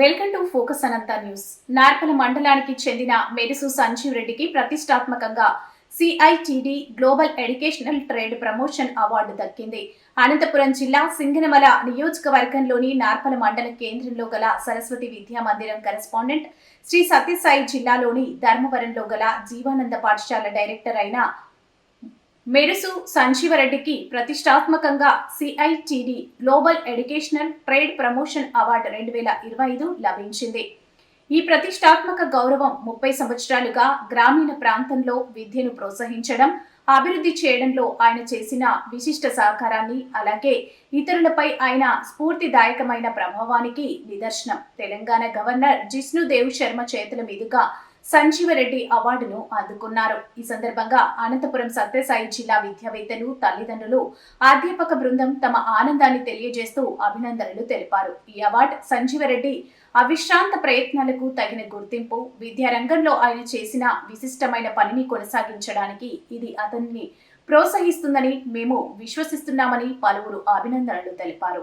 Welcome to focus Anantha news. Narpala మండలానికి చెందిన మెరుసు సంజీవ్ రెడ్డికి ప్రతిష్టాత్మకంగా CITD global educational trade promotion award దక్కింది. అనంతపురం జిల్లా సింగనమల నియోజకవర్గంలోని నార్పల మండల కేంద్రంలో గల సరస్వతి విద్యా మందిరం కరెస్పాండెంట్ శ్రీ సత్యసాయి జిల్లాలోని ధర్మవరంలో గల జీవానంద పాఠశాల డైరెక్టర్ అయిన మెరుసు సంజీవరెడ్డికి ప్రతిష్టాత్మకంగా CITD global educational trade promotion award రెండు వేల ఇరవై ఐదు లభించింది. ఈ ప్రతిష్టాత్మక గౌరవం ముప్పై సంవత్సరాలుగా గ్రామీణ ప్రాంతంలో విద్యను ప్రోత్సహించడం అభివృద్ధి చేయడంలో ఆయన చేసిన విశిష్ట సహకారాన్ని అలాగే ఇతరులపై ఆయన స్ఫూర్తిదాయకమైన ప్రభావానికి నిదర్శనం. తెలంగాణ గవర్నర్ జిష్ణుదేవ్ శర్మ చేతుల మీదుగా సంజీవరెడ్డి అవార్డును అందుకున్నారు. ఈ సందర్భంగా అనంతపురం సత్యసాయి జిల్లా విద్యావేత్తలు తల్లిదండ్రులు అధ్యాపక బృందం తమ ఆనందాన్ని తెలియజేస్తూ అభినందనలు తెలిపారు. ఈ అవార్డు సంజీవరెడ్డి అవిశ్రాంత ప్రయత్నాలకు తగిన గుర్తింపు విద్యారంగంలో ఆయన చేసిన విశిష్టమైన పనిని కొనసాగించడానికి ఇది అతన్ని ప్రోత్సహిస్తుందని మేము విశ్వసిస్తున్నామని పలువురు అభినందనలు తెలిపారు.